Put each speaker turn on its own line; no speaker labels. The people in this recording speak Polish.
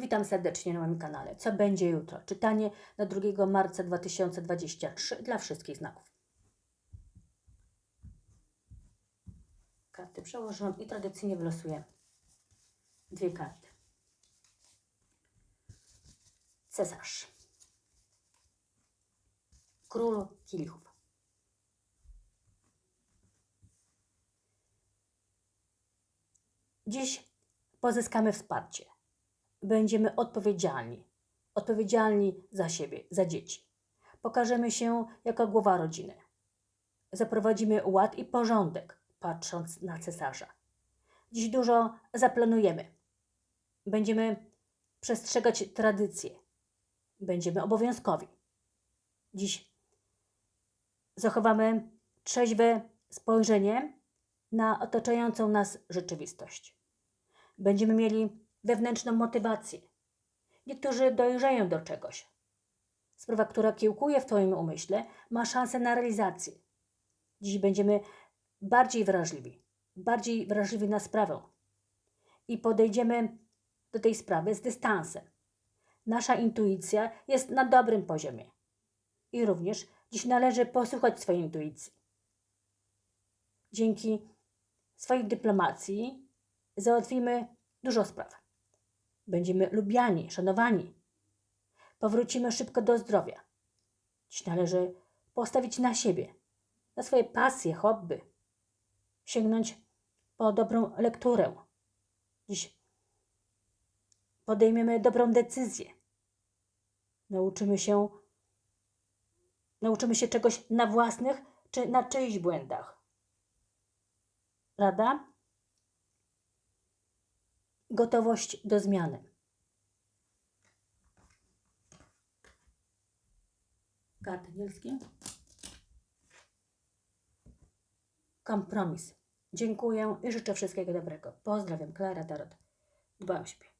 Witam serdecznie na moim kanale. Co będzie jutro? Czytanie na 2 marca 2023 dla wszystkich znaków. Karty przełożyłam i tradycyjnie wylosuję dwie karty. Cesarz. Król kielichów. Dziś pozyskamy wsparcie. Będziemy odpowiedzialni. Odpowiedzialni za siebie, za dzieci. Pokażemy się jako głowa rodziny. Zaprowadzimy ład i porządek, patrząc na cesarza. Dziś dużo zaplanujemy. Będziemy przestrzegać tradycje. Będziemy obowiązkowi. Dziś zachowamy trzeźwe spojrzenie na otaczającą nas rzeczywistość. Będziemy mieli wewnętrzną motywację. Niektórzy dojrzeją do czegoś. Sprawa, która kiełkuje w Twoim umyśle, ma szansę na realizację. Dziś będziemy bardziej wrażliwi, bardziej wrażliwi na sprawę i podejdziemy do tej sprawy z dystansem. Nasza intuicja jest na dobrym poziomie i również dziś należy posłuchać swojej intuicji. Dzięki swojej dyplomacji załatwimy dużo spraw. Będziemy lubiani, szanowani. Powrócimy szybko do zdrowia. Dziś należy postawić na siebie, na swoje pasje, hobby. Sięgnąć po dobrą lekturę. Dziś podejmiemy dobrą decyzję. Nauczymy się, nauczymy się czegoś na własnych czy na czyichś błędach. Rada? Gotowość do zmiany. Karty anielskie. Kompromis. Dziękuję i życzę wszystkiego dobrego. Pozdrawiam, Klara Tarot. Dbaj o siebie.